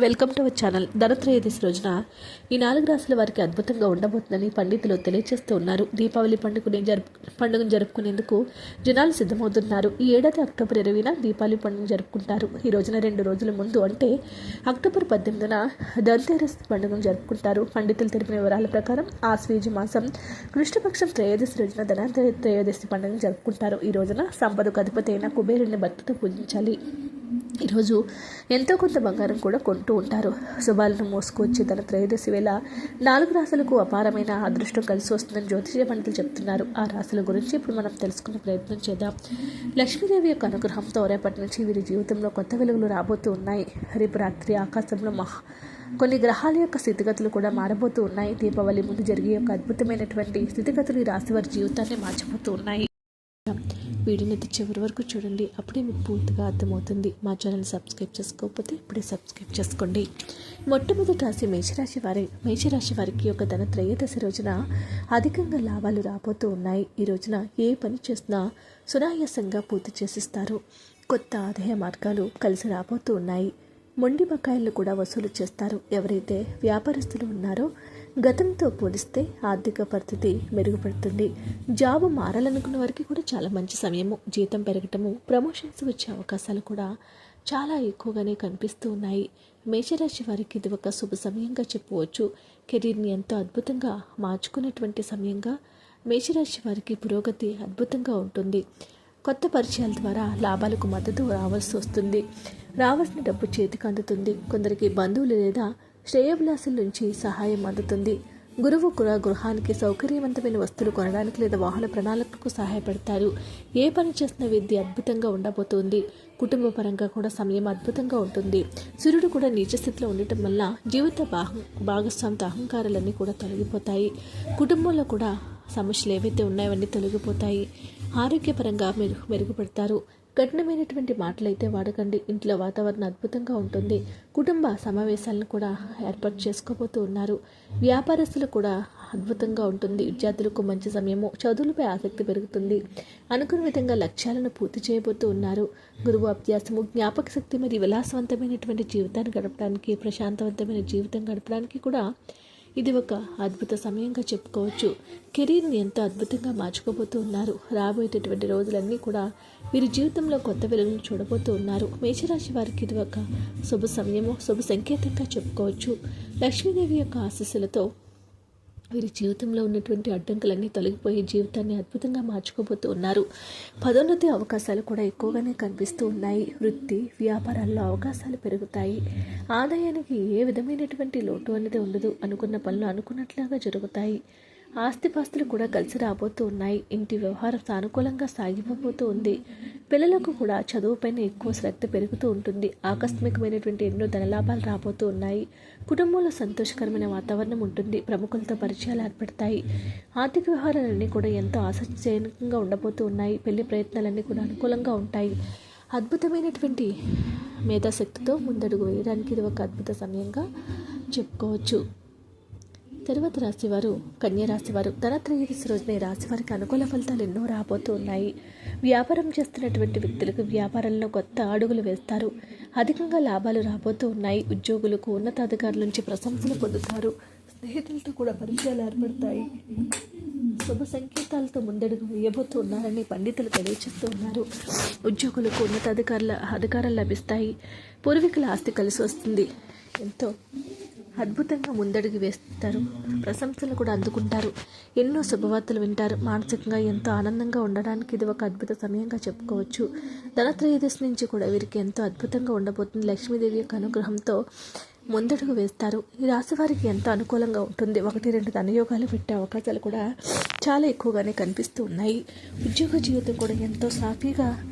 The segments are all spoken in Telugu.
Welcome to our channel. Dhanatrayodashi రోజున ఈ నాలుగు రాశుల వారికి అద్భుతంగా ఉండబోతుందని పండితులు తెలియజేస్తూ ఉన్నారు. దీపావళి పండుగని జరుపు పండుగను జరుపుకునేందుకు జనాలు సిద్ధమవుతున్నారు. ఈ ఏడాది అక్టోబర్ ఇరవైన దీపావళి పండుగ జరుపుకుంటారు. ఈ రోజున రెండు రోజుల ముందు అంటే అక్టోబర్ పద్దెనిమిదిన ధన్తేరస్ పండుగను జరుపుకుంటారు. పండితులు తెలిపిన వివరాల ప్రకారం ఆశ్వీజ మాసం కృష్ణపక్షం త్రయోదశి రోజున ధనాంతర త్రయోదశి పండుగను జరుపుకుంటారు. ఈ రోజున సంపదకు అధిపతి అయిన కుబేరుని భక్తితో పూజించాలి. ఈరోజు ఎంతో కొంత బంగారం కూడా కొంటూ ఉంటారు. శుభాలను మోసుకొచ్చి తన త్రయోదశి వేళ నాలుగు రాశులకు అపారమైన అదృష్టం కలిసి వస్తుందని జ్యోతిష పండితులు చెప్తున్నారు. ఆ రాశుల గురించి ఇప్పుడు మనం తెలుసుకునే ప్రయత్నం చేద్దాం. లక్ష్మీదేవి యొక్క అనుగ్రహంతో రేపటి నుంచి వీరి జీవితంలో కొత్త వెలుగులు రాబోతూ ఉన్నాయి. రేపు రాత్రి ఆకాశంలో మహా కొన్ని గ్రహాల యొక్క స్థితిగతులు కూడా మారబోతూ ఉన్నాయి. దీపావళి ముందు జరిగే యొక్క అద్భుతమైనటువంటి స్థితిగతులు ఈ రాశి వారి జీవితాన్ని మార్చిపోతూ ఉన్నాయి. వీడియోని అయితే చివరి వరకు చూడండి. అప్పుడే మీకు పూర్తిగా అర్థమవుతుంది. మా ఛానల్ సబ్స్క్రైబ్ చేసుకోకపోతే ఇప్పుడే సబ్స్క్రైబ్ చేసుకోండి. మొట్టమొదటి రాశి మేషరాశి వారి మేషరాశి వారికి ఒక ధన త్రయోదశి రోజున అధికంగా లాభాలు రాబోతూ ఉన్నాయి. ఈ రోజున ఏ పని చేసినా సునాయాసంగా పూర్తి చేసిస్తారు. కొత్త ఆదాయ మార్గాలు కలిసి రాబోతూ ఉన్నాయి. మొండి బకాయిలు కూడా వసూలు చేస్తారు. ఎవరైతే వ్యాపారస్తులు ఉన్నారో గతంతో పోలిస్తే ఆర్థిక పరిస్థితి మెరుగుపడుతుంది. జాబ్ మారాలనుకున్న వారికి కూడా చాలా మంచి సమయము జీతం పెరగటము ప్రమోషన్స్ వచ్చే అవకాశాలు కూడా చాలా ఎక్కువగానే కనిపిస్తూ ఉన్నాయి. మేషరాశి వారికి ఇది ఒక శుభ సమయంగా చెప్పవచ్చు. కెరీర్ని ఎంతో అద్భుతంగా మార్చుకునేటువంటి సమయంగా మేషరాశి వారికి పురోగతి అద్భుతంగా ఉంటుంది. కొత్త పరిచయాల ద్వారా లాభాలకు మద్దతు రావాల్సి వస్తుంది. రావాల్సిన డబ్బు చేతికి అందుతుంది. కొందరికి బంధువులు లేదా శ్రేయోభిలాసుల నుంచి సహాయం అందుతుంది. గురువు కూడా గృహానికి సౌకర్యవంతమైన వస్తువులు కొనడానికి లేదా వాహన ప్రణాళికలకు సహాయపడతారు. ఏ పని చేసిన విద్య అద్భుతంగా ఉండబోతోంది. కుటుంబ పరంగా కూడా సమయం అద్భుతంగా ఉంటుంది. సూర్యుడు కూడా నీచ స్థితిలో ఉండటం వల్ల జీవిత భాగ భాగస్వామిత అహంకారాలన్నీ కూడా తొలగిపోతాయి. కుటుంబంలో కూడా సమస్యలు ఏవైతే ఉన్నాయో అవన్నీ తొలగిపోతాయి. ఆరోగ్యపరంగా మెరుగు మెరుగుపడతారు. కఠినమైనటువంటి మాటలైతే వాడకండి. ఇంట్లో వాతావరణం అద్భుతంగా ఉంటుంది. కుటుంబ సమావేశాలను కూడా ఏర్పాటు చేసుకోబోతూ ఉన్నారు. వ్యాపారస్తులు కూడా అద్భుతంగా ఉంటుంది. విద్యార్థులకు మంచి సమయము చదువులపై ఆసక్తి పెరుగుతుంది. అనుకున్న విధంగా లక్ష్యాలను పూర్తి చేయబోతూ ఉన్నారు. గురువు అభ్యాసము జ్ఞాపక శక్తి మరియు విలాసవంతమైనటువంటి జీవితాన్ని గడపడానికి ప్రశాంతవంతమైన జీవితం గడపడానికి కూడా ఇది ఒక అద్భుత సమయంగా చెప్పుకోవచ్చు. కెరీర్ని ఎంతో అద్భుతంగా మార్చుకోబోతూ ఉన్నారు. రాబోయేటటువంటి రోజులన్నీ కూడా వీరి జీవితంలో కొత్త వెలుగును చూడబోతూ ఉన్నారు. మేషరాశి వారికి ఇది ఒక శుభ సమయము శుభ సంకేతంగా చెప్పుకోవచ్చు. లక్ష్మీదేవి యొక్క ఆశీస్సులతో వీరి జీవితంలో ఉన్నటువంటి అడ్డంకులన్నీ తొలగిపోయి జీవితాన్ని అద్భుతంగా మార్చుకోబోతూ ఉన్నారు. పదోన్నతి అవకాశాలు కూడా ఎక్కువగానే కనిపిస్తూ ఉన్నాయి. వృత్తి వ్యాపారాల్లో అవకాశాలు పెరుగుతాయి. ఆదాయానికి ఏ విధమైనటువంటి లోటు అనేది ఉండదు అనుకున్న పనులు అనుకున్నట్లుగా జరుగుతాయి. ఆస్తిపాస్తులు కూడా కలిసి రాబోతూ ఉన్నాయి. ఇంటి వ్యవహారం సానుకూలంగా సాగిపోబోతూ ఉంది. పిల్లలకు కూడా చదువుపైన ఎక్కువ శ్రద్ధ పెరుగుతూ ఉంటుంది. ఆకస్మికమైనటువంటి ఎన్నో ధనలాభాలు రాబోతూ ఉన్నాయి. కుటుంబంలో సంతోషకరమైన వాతావరణం ఉంటుంది. ప్రముఖులతో పరిచయాలు ఏర్పడతాయి. ఆర్థిక వ్యవహారాలన్నీ కూడా ఎంతో ఆసక్తిజనకంగా ఉండబోతూ ఉన్నాయి. పెళ్ళి ప్రయత్నాలన్నీ కూడా అనుకూలంగా ఉంటాయి. అద్భుతమైనటువంటి మేధాశక్తితో ముందడుగు వేయడానికి ఇది ఒక అద్భుత సమయంగా చెప్పుకోవచ్చు. తరువాత రాశివారు కన్యా రాశివారు ధనత్రయోదశి రోజున రాశివారికి రాశి వారికి అనుకూల ఫలితాలు ఎన్నో రాబోతూ ఉన్నాయి వ్యాపారం చేస్తున్నటువంటి వ్యక్తులకు వ్యాపారంలో కొత్త అడుగులు వేస్తారు. అధికంగా లాభాలు రాబోతూ ఉన్నాయి ఉద్యోగులకు ఉన్నతాధికారుల నుంచి ప్రశంసలు పొందుతారు. స్నేహితులతో కూడా పరిచయాలు ఏర్పడతాయి. శుభ సంకేతాలతో ముందడుగు వేయబోతూ ఉన్నారని పండితులు తెలియజేస్తూ ఉన్నారు. ఉద్యోగులకు ఉన్నతాధికారుల అధికారాలు లభిస్తాయి. పూర్వీకుల ఆస్తి కలిసి వస్తుంది. ఎంతో అద్భుతంగా ముందడుగు వేస్తారు. ప్రశంసలు కూడా అందుకుంటారు. ఎన్నో శుభవార్తలు వింటారు. మానసికంగా ఎంతో ఆనందంగా ఉండడానికి ఇది ఒక అద్భుత సమయంగా చెప్పుకోవచ్చు. ధనత్రయోదశి నుంచి కూడా వీరికి ఎంతో అద్భుతంగా ఉండబోతుంది. లక్ష్మీదేవి యొక్క అనుగ్రహంతో ముందడుగు వేస్తారు. ఈ రాశి వారికి ఎంతో అనుకూలంగా ఉంటుంది. ఒకటి రెండు ధనయోగాలు పెట్టే అవకాశాలు కూడా చాలా ఎక్కువగానే కనిపిస్తూ ఉన్నాయి. ఉద్యోగ జీవితం కూడా ఎంతో సాఫీగా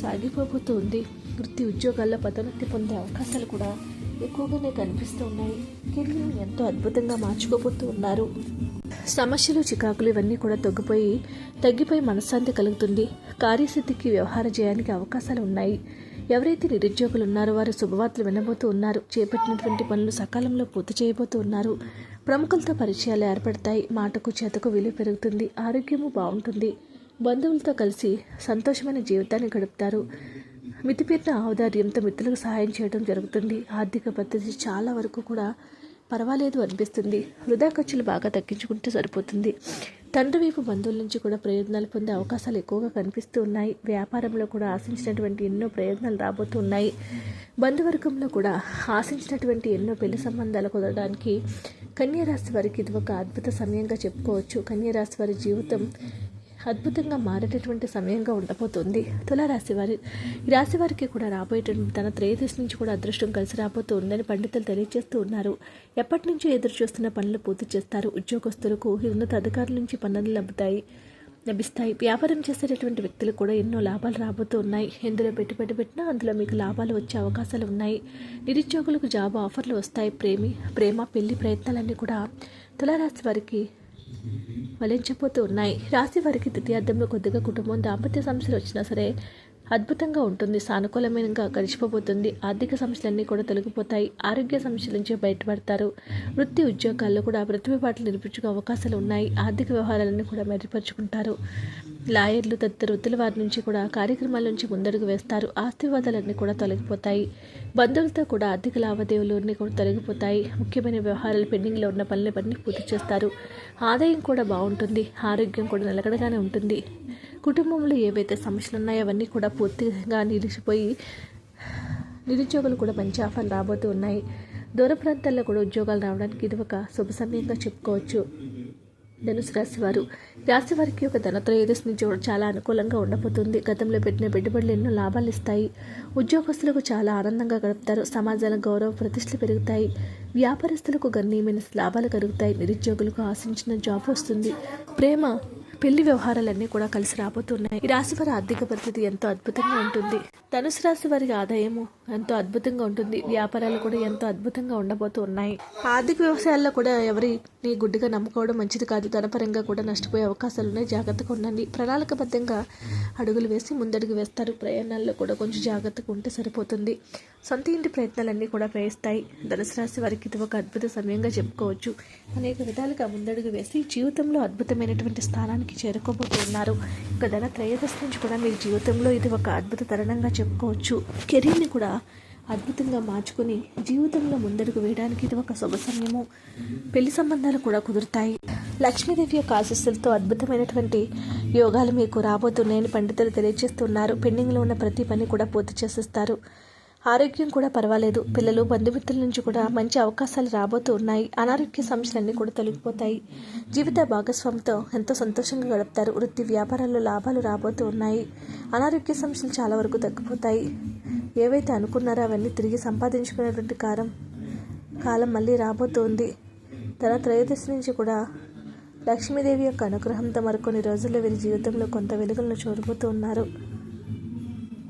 సాగిపోబోతుంది వృత్తి ఉద్యోగాల్లో పదోన్నతి పొందే అవకాశాలు కూడా ఎక్కువగానే కనిపిస్తూ ఉన్నాయి. కెరీర్ని ఎంతో అద్భుతంగా మార్చుకోబోతూ ఉన్నారు. సమస్యలు చికాకులు ఇవన్నీ కూడా తగ్గిపోయి తగ్గిపోయి మనశ్శాంతి కలుగుతుంది. కార్యసిద్ధికి వ్యవహార చేయడానికి అవకాశాలు ఉన్నాయి. ఎవరైతే నిరుద్యోగులు ఉన్నారో వారు శుభవార్తలు వినబోతూ ఉన్నారు. చేపట్టినటువంటి పనులు సకాలంలో పూర్తి చేయబోతూ ఉన్నారు. ప్రముఖులతో పరిచయాలు ఏర్పడతాయి. మాటకు చేతకు విలువ పెరుగుతుంది. ఆరోగ్యము బాగుంటుంది. బంధువులతో కలిసి సంతోషమైన జీవితాన్ని గడుపుతారు. మితిపీరిన ఔదార్యంతో మిత్రులకు సహాయం చేయడం జరుగుతుంది. ఆర్థిక పద్ధతి చాలా వరకు కూడా పర్వాలేదు అనిపిస్తుంది. వృధా ఖర్చులు బాగా తగ్గించుకుంటే సరిపోతుంది. తండ్రి వైపు బంధువుల నుంచి కూడా ప్రయోజనాలు పొందే అవకాశాలు ఎక్కువగా కనిపిస్తూ ఉన్నాయి. వ్యాపారంలో కూడా ఆశించినటువంటి ఎన్నో ప్రయోజనాలు రాబోతూ ఉన్నాయి. బంధువర్గంలో కూడా ఆశించినటువంటి ఎన్నో పెళ్ళి సంబంధాలు కుదరడానికి కన్యారాశి వారికి ఇది ఒక అద్భుత సమయంగా చెప్పుకోవచ్చు. కన్యారాశి వారి జీవితం అద్భుతంగా మారేటటువంటి సమయంగా ఉండబోతుంది. తులారాశి వారి ఈ రాశి వారికి కూడా రాబోయేటువంటి తన త్రేయదశి నుంచి కూడా అదృష్టం కలిసి రాబోతూ ఉందని పండితులు తెలియజేస్తూ ఉన్నారు. ఎప్పటి నుంచో ఎదురు చూస్తున్న పనులు పూర్తి చేస్తారు. ఉద్యోగస్తులకు ఉన్నత అధికారుల నుంచి పనులు లభుతాయి లభిస్తాయి. వ్యాపారం చేసేటటువంటి వ్యక్తులు కూడా ఎన్నో లాభాలు రాబోతూ ఉన్నాయి. ఎందులో పెట్టుబడి పెట్టినా అందులో మీకు లాభాలు వచ్చే అవకాశాలు ఉన్నాయి. నిరుద్యోగులకు జాబ్ ఆఫర్లు వస్తాయి. ప్రేమి ప్రేమ పెళ్ళి ప్రయత్నాలన్నీ కూడా తులారాశి వారికి ఫలించబోతూ ఉన్నాయి. రాశి వారికి ద్వితీయార్థంలో కొద్దిగా కుటుంబం దాంపత్య సమస్యలు వచ్చినా సరే అద్భుతంగా ఉంటుంది. సానుకూలమైనగా గడిచిపోబోతుంది. ఆర్థిక సమస్యలన్నీ కూడా తొలగిపోతాయి. ఆరోగ్య సమస్యల నుంచి బయటపడతారు. వృత్తి ఉద్యోగాల్లో కూడా ప్రతిభపాట్లు నిరూపించుకునే అవకాశాలు ఉన్నాయి. ఆర్థిక వ్యవహారాలన్నీ కూడా మెరుగుపరుచుకుంటారు. లాయర్లు తదితర వృత్తుల వారి నుంచి కూడా కార్యక్రమాల నుంచి ముందడుగు వేస్తారు. ఆస్తివాదాలన్నీ కూడా తొలగిపోతాయి. బంధువులతో కూడా ఆర్థిక లావాదేవీలు అన్నీ కూడా తొలగిపోతాయి. ముఖ్యమైన వ్యవహారాలు పెండింగ్లో ఉన్న పనులు పని పూర్తి చేస్తారు. ఆదాయం కూడా బాగుంటుంది. ఆరోగ్యం కూడా నిలకడగానే ఉంటుంది. కుటుంబంలో ఏవైతే సమస్యలు ఉన్నాయో అవన్నీ కూడా పూర్తిగా నిలిచిపోయి నిరుద్యోగులు కూడా మంచి ఆఫర్లు రాబోతూ ఉన్నాయి. దూర ప్రాంతాల్లో కూడా ఉద్యోగాలు రావడానికి ఇది ఒక శుభ సమయంగా చెప్పుకోవచ్చు. ధనుసు రాశి వారు. రాశి వారికి ఒక ధనత్రయోదశి నుంచి కూడా చాలా అనుకూలంగా ఉండబోతుంది. గతంలో పెట్టిన పెట్టుబడులు ఎన్నో లాభాలు ఇస్తాయి. ఉద్యోగస్తులకు చాలా ఆనందంగా గడుపుతారు. సమాజాల గౌరవ ప్రతిష్టలు పెరుగుతాయి. వ్యాపారస్తులకు గణనీయమైన లాభాలు కలుగుతాయి. నిరుద్యోగులకు ఆశించిన జాబ్ వస్తుంది. ప్రేమ పెళ్ళి వ్యవహారాలన్నీ కూడా కలిసి రాబోతున్నాయి. ఈ రాశి వారి ఆర్థిక పరిస్థితి ఎంతో అద్భుతంగా ఉంటుంది. ధనుసు రాశి వారికి ఆదాయము ఎంతో అద్భుతంగా ఉంటుంది. వ్యాపారాలు కూడా ఎంతో అద్భుతంగా ఉండబోతున్నాయి ఆర్థిక వ్యవసాయాల్లో కూడా ఎవరిని గుడ్డిగా నమ్ముకోవడం మంచిది కాదు. ధనపరంగా కూడా నష్టపోయే అవకాశాలు ఉన్నాయి. జాగ్రత్తగా ఉండండి. ప్రణాళికబద్ధంగా అడుగులు వేసి ముందడుగు వేస్తారు. ప్రయాణాల్లో కూడా కొంచెం జాగ్రత్తగా ఉంటే సరిపోతుంది. సొంత ఇంటి ప్రయత్నాలన్నీ కూడా ప్రయత్నిస్తాయి ధనుసు రాశి వారికి ఇది ఒక అద్భుత సమయంగా చెప్పుకోవచ్చు. అనేక విధాలుగా ముందడుగు వేసి జీవితంలో అద్భుతమైనటువంటి స్థానానికి చేరుకోబోతున్నారు. ఇక ధన త్రయోదశి నుంచి కూడా మీ జీవితంలో ఇది ఒక అద్భుత తరుణంగా చెప్పుకోవచ్చు. కెరీర్ని కూడా అద్భుతంగా మార్చుకుని జీవితంలో ముందడుగు వేయడానికి ఇది ఒక శుభ సమయము. పెళ్ళి సంబంధాలు కూడా కుదురుతాయి. లక్ష్మీదేవి యొక్క ఆశస్సులతో అద్భుతమైనటువంటి యోగాలు మీకు రాబోతున్నాయని పండితులు తెలియజేస్తున్నారు. పెండింగ్లో ఉన్న ప్రతి పని కూడా పూర్తి చేసేస్తారు. ఆరోగ్యం కూడా పర్వాలేదు. పిల్లలు బంధుమిత్రుల నుంచి కూడా మంచి అవకాశాలు రాబోతూ ఉన్నాయి. అనారోగ్య సమస్యలన్నీ కూడా తొలగిపోతాయి. జీవిత భాగస్వామితో ఎంతో సంతోషంగా గడుపుతారు. వృత్తి వ్యాపారాల్లో లాభాలు రాబోతూ ఉన్నాయి. అనారోగ్య సమస్యలు చాలా వరకు తగ్గిపోతాయి. ఏవైతే అనుకున్నారో అవన్నీ తిరిగి సంపాదించుకునేటువంటి కారం కాలం మళ్ళీ రాబోతోంది. తన త్రయోదశి నుంచి కూడా లక్ష్మీదేవి యొక్క అనుగ్రహంతో మరికొన్ని రోజుల్లో వీరి జీవితంలో కొంత వెలుగులను చూడబోతూ ఉన్నారు